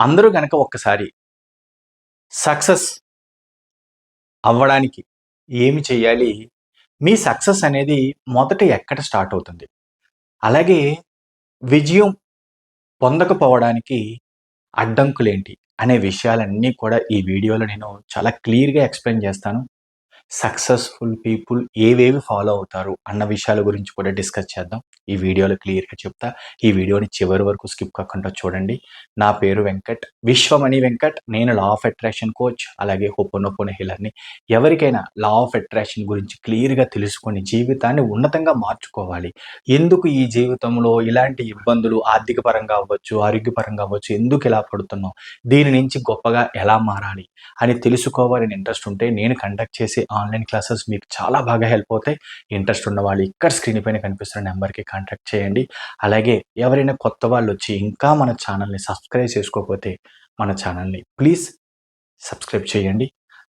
అందరూ గనక ఒక్కసారి సక్సెస్ అవ్వడానికి ఏమి చేయాలి? మీ సక్సెస్ అనేది మొదట ఎక్కడ స్టార్ట్ అవుతుంది? అలాగే విజయం పొందకపోవడానికి అడ్డంకులేంటి? అనే విషయాలన్నీ కూడా ఈ వీడియోలో నేను చాలా క్లియర్గా ఎక్స్ప్లెయిన్ చేస్తాను. సక్సెస్ఫుల్ పీపుల్ ఏవేవి ఫాలో అవుతారు అన్న విషయాల గురించి కూడా డిస్కస్ చేద్దాం. ఈ వీడియోలో క్లియర్గా చెప్తా. ఈ వీడియోని చివరి వరకు స్కిప్ కాకుండా చూడండి. నా పేరు వెంకట్ విశ్వమణి వెంకట్ నేను లా ఆఫ్ అట్రాక్షన్ కోచ్ అలాగే హోపోనోపోన హిలర్ని ఎవరికైనా లా ఆఫ్ అట్రాక్షన్ గురించి క్లియర్గా తెలుసుకొని జీవితాన్ని ఉన్నతంగా మార్చుకోవాలి. ఎందుకు ఈ జీవితంలో ఇలాంటి ఇబ్బందులు ఆర్థిక పరంగా అవ్వచ్చు ఆరోగ్యపరంగా అవ్వచ్చు ఎందుకు ఇలా పడుతున్నాం దీని నుంచి గొప్పగా ఎలా మారాలి? అని తెలుసుకోవాలని ఇంట్రెస్ట్ ఉంటే నేను కండక్ట్ చేసే ఆన్లైన్ క్లాసెస్ మీకు చాలా బాగా హెల్ప్ అవుతాయి. ఇంట్రెస్ట్ ఉన్న వాళ్ళు ఇక్కడ స్క్రీన్ పైన కనిపిస్తున్న నెంబర్కి కాంటాక్ట్ చేయండి. అలాగే ఎవరైనా కొత్త వాళ్ళు వచ్చి ఇంకా మన ఛానల్ని సబ్స్క్రైబ్ చేసుకోకపోతే మన ఛానల్ని ప్లీజ్ సబ్స్క్రైబ్ చేయండి.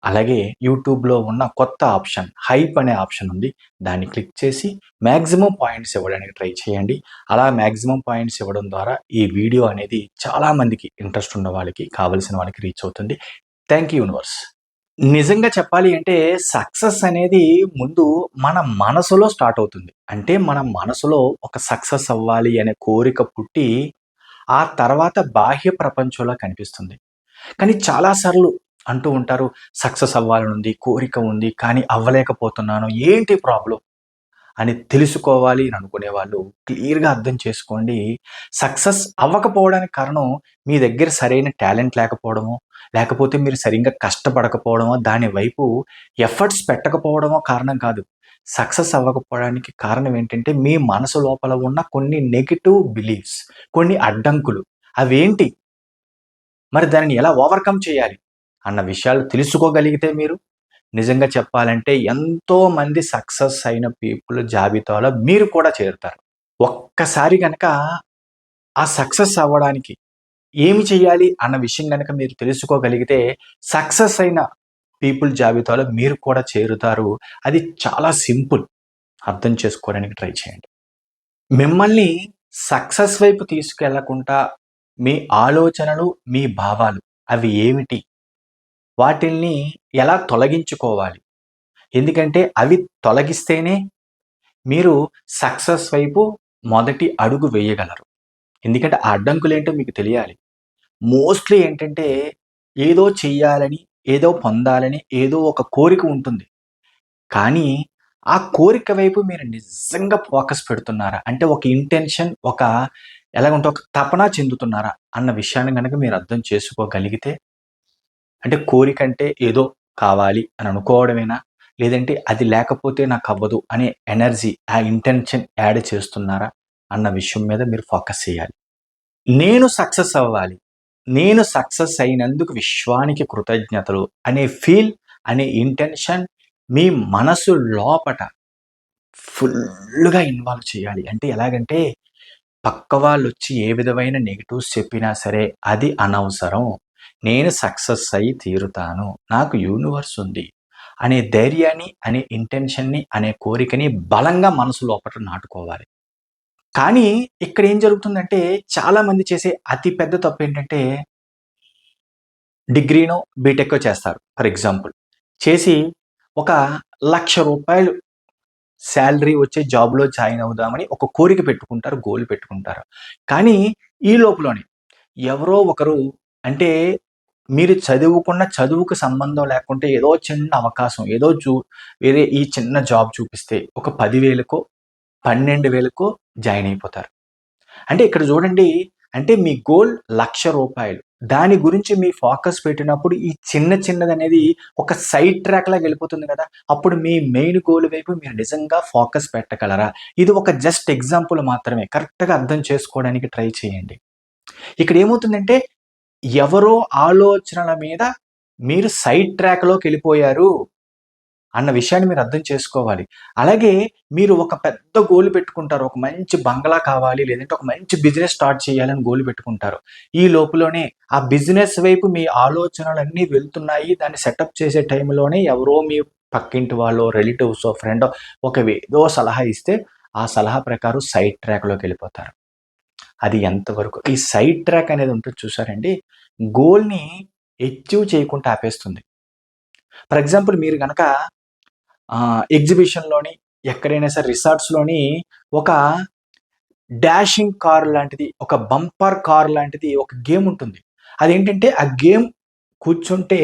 అలాగే యూట్యూబ్లో ఉన్న కొత్త ఆప్షన్ హైప్ అనే ఆప్షన్ ఉంది. దాన్ని క్లిక్ చేసి మ్యాక్సిమం పాయింట్స్ ఇవ్వడానికి ట్రై చేయండి. అలా మ్యాక్సిమం పాయింట్స్ ఇవ్వడం ద్వారా ఈ వీడియో అనేది చాలామందికి ఇంట్రెస్ట్ ఉన్న వాళ్ళకి కావలసిన వాళ్ళకి రీచ్ అవుతుంది. Thank you universe. నిజంగా చెప్పాలి అంటే సక్సెస్ అనేది ముందు మన మనసులో స్టార్ట్ అవుతుంది. అంటే మన మనసులో ఒక సక్సెస్ అవ్వాలి అనే కోరిక పుట్టి ఆ తర్వాత బాహ్య ప్రపంచంలో కనిపిస్తుంది. కానీ చాలాసార్లు అంటూ ఉంటారు సక్సెస్ అవ్వాలని ఉంది కోరిక ఉంది కానీ అవ్వలేకపోతున్నాను ఏంటి ప్రాబ్లం? అని తెలుసుకోవాలి అని అనుకునే వాళ్ళు క్లియర్గా అర్థం చేసుకోండి. సక్సెస్ అవ్వకపోవడానికి కారణం మీ దగ్గర సరైన టాలెంట్ లేకపోవడమో లేకపోతే మీరు సరిగ్గా కష్టపడకపోవడమో దాని వైపు ఎఫర్ట్స్ పెట్టకపోవడమో కారణం కాదు. సక్సెస్ అవ్వకపోవడానికి కారణం ఏంటంటే మీ మనసు లోపల ఉన్న కొన్ని నెగిటివ్ బిలీఫ్స్ కొన్ని అడ్డంకులు. అవేంటి? మరి దానిని ఎలా ఓవర్కమ్ చేయాలి? అన్న విషయాలు తెలుసుకోగలిగితే మీరు నిజంగా చెప్పాలంటే ఎంతో మంది సక్సెస్ అయిన పీపుల్ జాబితాలో మీరు కూడా చేరుతారు. ఒక్కసారి కనుక ఆ సక్సెస్ అవ్వడానికి ఏమి చేయాలి అన్న విషయం కనుక మీరు తెలుసుకోగలిగితే సక్సెస్ అయిన పీపుల్ జాబితాలో మీరు కూడా చేరుతారు. అది చాలా సింపుల్. అర్థం చేసుకోవడానికి ట్రై చేయండి. మిమ్మల్ని సక్సెస్ వైపు తీసుకెళ్ళకుండా మీ ఆలోచనలు మీ భావాలు అవి ఏమిటి? వాటిల్ని ఎలా తొలగించుకోవాలి? ఎందుకంటే అవి తొలగిస్తేనే మీరు సక్సెస్ వైపు మొదటి అడుగు వేయగలరు. ఎందుకంటే ఆ అడ్డంకులు ఏంటో మీకు తెలియాలి. మోస్ట్లీ ఏంటంటే ఏదో చెయ్యాలని ఏదో పొందాలని ఏదో ఒక కోరిక ఉంటుంది. కానీ ఆ కోరిక వైపు మీరు నిజంగా ఫోకస్ పెడుతున్నారా? అంటే ఒక ఇంటెన్షన్ ఒక ఎలాగంటే ఒక తపన చెందుతున్నారా? అన్న విషయాన్ని కనుక మీరు అర్థం చేసుకోగలిగితే అంటే కోరిక అంటే ఏదో కావాలి అని అనుకోవడమేనా? లేదంటే అది లేకపోతే నాకు అవ్వదు అనే ఎనర్జీ ఆ ఇంటెన్షన్ యాడ్ చేస్తున్నారా అన్న విషయం మీద మీరు ఫోకస్ చేయాలి. నేను సక్సెస్ అవ్వాలి. నేను సక్సెస్ అయినందుకు విశ్వానికి కృతజ్ఞతలు అనే ఫీల్ అనే ఇంటెన్షన్ మీ మనసు లోపట ఫుల్గా ఇన్వాల్వ్ చేయాలి. అంటే ఎలాగంటే పక్క వాళ్ళు వచ్చి ఏ విధమైన నెగిటివ్స్ చెప్పినా సరే అది అనవసరం. నేను సక్సెస్ అయి తీరుతాను. నాకు యూనివర్స్ ఉంది. అనే ధైర్యాన్ని అనే ఇంటెన్షన్ని అనే కోరికని బలంగా మనసు లోపల నాటుకోవాలి. కానీ ఇక్కడ ఏం జరుగుతుందంటే చాలామంది చేసే అతి పెద్ద తప్పు ఏంటంటే డిగ్రీనో బీటెక్ చేస్తారు. ఫర్ ఎగ్జాంపుల్ చేసి ఒక లక్ష రూపాయలు శాలరీ వచ్చే జాబ్లో జాయిన్ అవుదామని ఒక కోరిక పెట్టుకుంటారు గోల్ పెట్టుకుంటారు. కానీ ఈ లోపలనే ఎవరో ఒకరు అంటే మీరు చదువుకున్న చదువుకు సంబంధం లేకుంటే ఏదో చిన్న అవకాశం ఏదో చూ వేరే ఈ చిన్న జాబ్ చూపిస్తే ఒక పదివేలకో పన్నెండు వేలకో జాయిన్ అయిపోతారు. అంటే ఇక్కడ చూడండి అంటే మీ గోల్ లక్ష రూపాయలు. దాని గురించి మీ ఫోకస్ పెట్టినప్పుడు ఈ చిన్న చిన్నది అనేది ఒక సైడ్ ట్రాక్ లాగా వెళ్ళిపోతుంది కదా. అప్పుడు మీ మెయిన్ గోల్ వైపు మీరు నిజంగా ఫోకస్ పెట్టగలరా? ఇది ఒక జస్ట్ ఎగ్జాంపుల్ మాత్రమే. కరెక్ట్గా అర్థం చేసుకోవడానికి ట్రై చేయండి. ఇక్కడ ఏమవుతుందంటే ఎవరో ఆలోచనల మీద మీరు సైడ్ ట్రాక్లోకి వెళ్ళిపోయారు అన్న విషయాన్ని మీరు అర్థం చేసుకోవాలి. అలాగే మీరు ఒక పెద్ద గోల్ పెట్టుకుంటారు. ఒక మంచి బంగ్లా కావాలి లేదంటే ఒక మంచి బిజినెస్ స్టార్ట్ చేయాలని గోల్ పెట్టుకుంటారు. ఈ లోపులోనే ఆ బిజినెస్ వైపు మీ ఆలోచనలన్నీ వెళ్తున్నాయి. దాన్ని సెటప్ చేసే టైంలోనే ఎవరో మీ పక్కింటి వాళ్ళు రిలేటివ్స్ ఫ్రెండ్ ఒక ఏదో సలహా ఇస్తే ఆ సలహా ప్రకారం సైడ్ ట్రాక్లోకి వెళ్ళిపోతారు. అది ఎంతవరకు ఈ సైడ్ ట్రాక్ అనేది ఉంటుంది చూసారండి గోల్‌ని అచీవ్ చేయకుండా ఆపేస్తుంది. ఫర్ ఎగ్జాంపుల్ మీరు కనుక ఎగ్జిబిషన్‌లోని ఎక్కడైనా సరే రిసార్ట్స్‌లోని ఒక డాషింగ్ కార్ లాంటిది, ఒక బంపర్ కార్ లాంటిది ఒక గేమ్ ఉంటుంది. అదేంటంటే ఆ గేమ్ కూర్చుంటే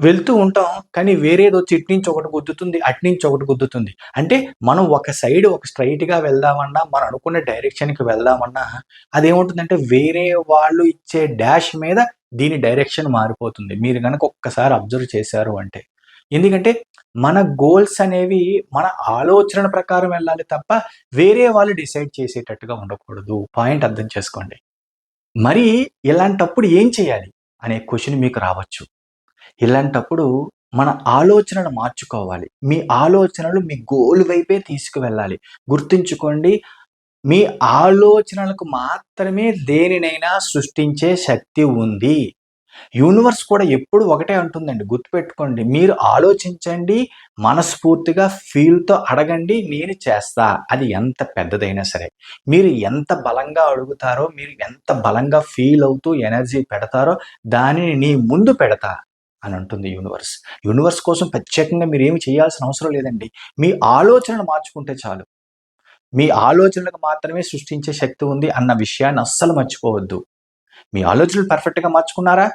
వెళ్తూ ఉంటాం. కానీ వేరేదో ఇటు నుంచి ఒకటి గుద్దుతుంది. అటు నుంచి ఒకటి గుద్దుతుంది. అంటే మనం ఒక సైడ్ ఒక స్ట్రైట్గా వెళ్దామన్నా, మనం అనుకున్న డైరెక్షన్‌కి వెళ్దామన్నా అదేముంటుందంటే వేరే వాళ్ళు ఇచ్చే డాష్ మీద దీని డైరెక్షన్ మారిపోతుంది. మీరు కనుక ఒక్కసారి అబ్జర్వ్ చేశారు అంటే. ఎందుకంటే మన గోల్స్ అనేవి మన ఆలోచన ప్రకారం వెళ్ళాలి తప్ప వేరే వాళ్ళు డిసైడ్ చేసేటట్టుగా ఉండకూడదు. పాయింట్ అర్థం చేసుకోండి. మరి ఇలాంటప్పుడు ఏం చేయాలి? అనే క్వశ్చన్ మీకు రావచ్చు. ఇలాంటప్పుడు మన ఆలోచనను మార్చుకోవాలి. మీ ఆలోచనలు మీ గోల్ వైపే తీసుకువెళ్ళాలి. గుర్తుంచుకోండి మీ ఆలోచనలకు మాత్రమే దేనినైనా సృష్టించే శక్తి ఉంది. యూనివర్స్ కూడా ఎప్పుడు ఒకటే అంటుందండి. గుర్తుపెట్టుకోండి. మీరు ఆలోచించండి. మనస్ఫూర్తిగా ఫీల్‌తో అడగండి. నేను చేస్తా. అది ఎంత పెద్దదైనా సరే. మీరు ఎంత బలంగా అడుగుతారో, మీరు ఎంత బలంగా ఫీల్ అవుతూ ఎనర్జీ పెడతారో దానిని నీ ముందు పెడతా అని అంటుంది యూనివర్స్. యూనివర్స్ కోసం ప్రత్యేకంగా మీరు ఏమి చేయాల్సిన అవసరం లేదండి. మీ ఆలోచనను మార్చుకుంటే చాలు. మీ ఆలోచనలకు మాత్రమే సృష్టించే శక్తి ఉంది అన్న విషయాన్ని అస్సలు మర్చిపోవద్దు. మీ ఆలోచనలు పర్ఫెక్ట్‌గా మార్చుకున్నారా?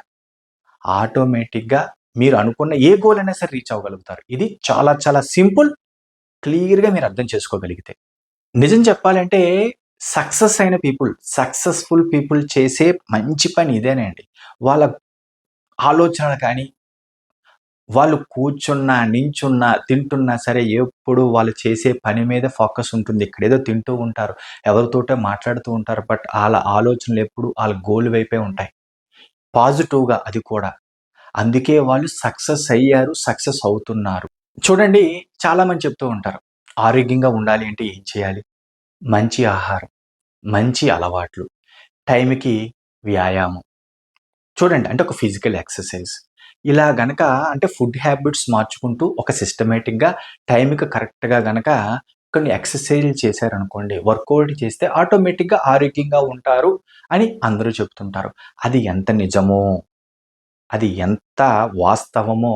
ఆటోమేటిక్‌గా మీరు అనుకున్న ఏ గోల్ అయినా సరే రీచ్ అవ్వగలుగుతారు. ఇది చాలా చాలా సింపుల్. క్లియర్‌గా మీరు అర్థం చేసుకోగలిగితే. నిజం చెప్పాలంటే సక్సెస్ అయిన పీపుల్, సక్సెస్‌ఫుల్ పీపుల్ చేసే మంచి పని ఇదేనండి. వాళ్ళ ఆలోచనలు కానీ వాళ్ళు కూర్చున్నా, నించున్నా, తింటున్నా సరే ఎప్పుడు వాళ్ళు చేసే పని మీద ఫోకస్ ఉంటుంది. ఇక్కడేదో తింటూ ఉంటారు. ఎవరితోటో మాట్లాడుతూ ఉంటారు. బట్ వాళ్ళ ఆలోచనలు ఎప్పుడు వాళ్ళ గోల్ వైపే ఉంటాయి. పాజిటివ్‌గా అది కూడా. అందుకే వాళ్ళు సక్సెస్ అయ్యారు. సక్సెస్ అవుతున్నారు. చూడండి చాలామంది చెప్తూ ఉంటారు. ఆరోగ్యంగా ఉండాలి అంటే ఏం చేయాలి? మంచి ఆహారం, మంచి అలవాట్లు, టైంకి వ్యాయామం. చూడండి అంటే ఒక ఫిజికల్ ఎక్సర్‌సైజ్. ఇలా గనక అంటే ఫుడ్ హ్యాబిట్స్ మార్చుకుంటూ ఒక సిస్టమేటిక్గా టైంకి కరెక్ట్‌గా గనక కొన్ని ఎక్సర్‌సైజ్‌లు చేశారనుకోండి. వర్కౌట్ చేస్తే ఆటోమేటిక్‌గా ఆరోగ్యంగా ఉంటారు అని అందరూ చెప్తుంటారు. అది ఎంత నిజమో, అది ఎంత వాస్తవమో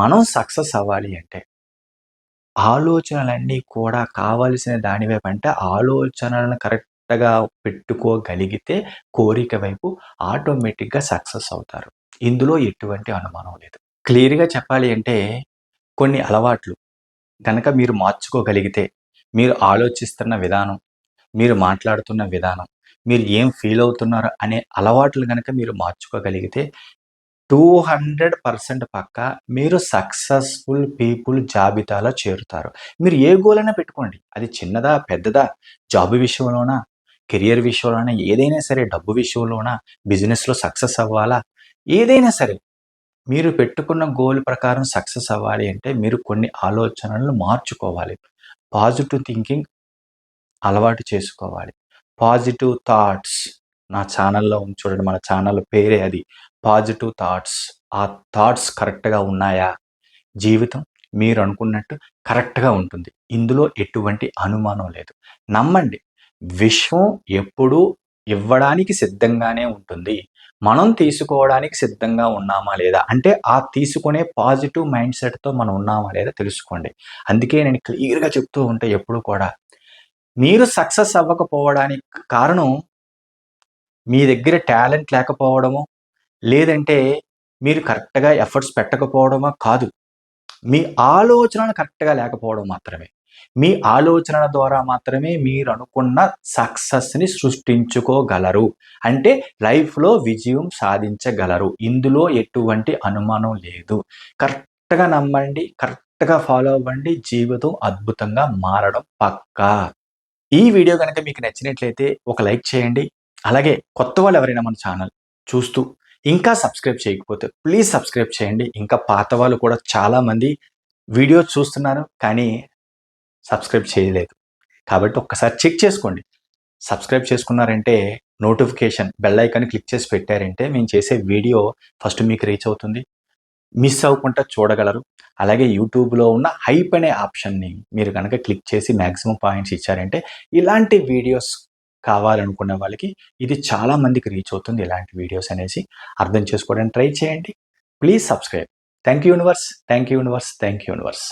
మనం సక్సెస్ అవ్వాలి అంటే ఆలోచనలన్నీ కూడా కావాల్సిన దానివైపు అంటే ఆలోచనలను కరెక్ట్ కరెక్ట్‌గా పెట్టుకోగలిగితే కోరిక వైపు ఆటోమేటిక్‌గా సక్సెస్ అవుతారు. ఇందులో ఎటువంటి అనుమానం లేదు. క్లియర్‌గా చెప్పాలి అంటే కొన్ని అలవాట్లు కనుక మీరు మార్చుకోగలిగితే, మీరు ఆలోచిస్తున్న విధానం, మీరు మాట్లాడుతున్న విధానం, మీరు ఏం ఫీల్ అవుతున్నారు అనే అలవాట్లు కనుక మీరు మార్చుకోగలిగితే టూ హండ్రెడ్ పర్సెంట్ పక్క మీరు సక్సెస్‌ఫుల్ పీపుల్ జాబితాలో చేరుతారు. మీరు ఏ గోల్ అయినా పెట్టుకోండి. అది చిన్నదా? పెద్దదా? జాబ్ విషయంలోనా? కెరియర్ విషయంలోనా? ఏదైనా సరే డబ్బు విషయంలోనా? బిజినెస్‌లో సక్సెస్ అవ్వాలా? ఏదైనా సరే. మీరు పెట్టుకున్న గోల్ ప్రకారం సక్సెస్ అవ్వాలి అంటే మీరు కొన్ని ఆలోచనలను మార్చుకోవాలి. పాజిటివ్ థింకింగ్ అలవాటు చేసుకోవాలి. పాజిటివ్ థాట్స్ నా ఛానల్లో చూడండి. మన ఛానల్ పేరే అది. Positive thoughts. ఆ థాట్స్ కరెక్ట్‌గా ఉన్నాయా? జీవితం మీరు అనుకున్నట్టు కరెక్ట్‌గా ఉంటుంది. ఇందులో ఎటువంటి అనుమానం లేదు. నమ్మండి. విశ్వం ఎప్పుడూ ఇవ్వడానికి సిద్ధంగానే ఉంటుంది. మనం తీసుకోవడానికి సిద్ధంగా ఉన్నామా లేదా? అంటే ఆ తీసుకునే పాజిటివ్ మైండ్ సెట్‌తో మనం ఉన్నామా లేదా తెలుసుకోండి. అందుకే నేను క్లియర్‌గా చెప్తూ ఉంటే ఎప్పుడు కూడా. మీరు సక్సెస్ అవ్వకపోవడానికి కారణం మీ దగ్గర టాలెంట్ లేకపోవడమో, లేదంటే మీరు కరెక్ట్‌గా ఎఫర్ట్స్ పెట్టకపోవడమో కాదు. మీ ఆలోచనలు కరెక్ట్‌గా లేకపోవడం మాత్రమే. మీ ఆలోచనల ద్వారా మాత్రమే మీరు అనుకున్న సక్సెస్‌ని సృష్టించుకోగలరు. అంటే లైఫ్‌లో విజయం సాధించగలరు. ఇందులో ఎటువంటి అనుమానం లేదు. కరెక్ట్‌గా నమ్మండి. కరెక్ట్‌గా ఫాలో అవ్వండి. జీవితం అద్భుతంగా మారడం పక్కా. ఈ వీడియో కనుక మీకు నచ్చినట్లయితే ఒక లైక్ చేయండి. అలాగే కొత్త వాళ్ళు ఎవరైనా మన ఛానల్ చూస్తూ ఇంకా సబ్స్క్రైబ్ చేయకపోతే ప్లీజ్ సబ్స్క్రైబ్ చేయండి. ఇంకా పాత వాళ్ళు కూడా చాలామంది వీడియో చూస్తున్నారు. కానీ సబ్స్క్రైబ్ చేయలేదు. కాబట్టి ఒక్కసారి చెక్ చేసుకోండి. సబ్స్క్రైబ్ చేసుకున్నారంటే నోటిఫికేషన్ బెల్ ఐకాన్ క్లిక్ చేసి పెట్టారంటే మేము చేసే వీడియో ఫస్ట్ మీకు రీచ్ అవుతుంది. మిస్ అవ్వకుండా చూడగలరు. అలాగే యూట్యూబ్‌లో ఉన్న హైప్ అనే ఆప్షన్‌ని మీరు కనుక క్లిక్ చేసి మ్యాక్సిమం పాయింట్స్ ఇచ్చారంటే ఇలాంటి వీడియోస్ కావాలనుకున్న వాళ్ళకి ఇది చాలా మందికి రీచ్ అవుతుంది ఇలాంటి వీడియోస్ అనేసి అర్థం చేసుకోవడానికి ట్రై చేయండి please subscribe thank you universe thank you universe thank you universe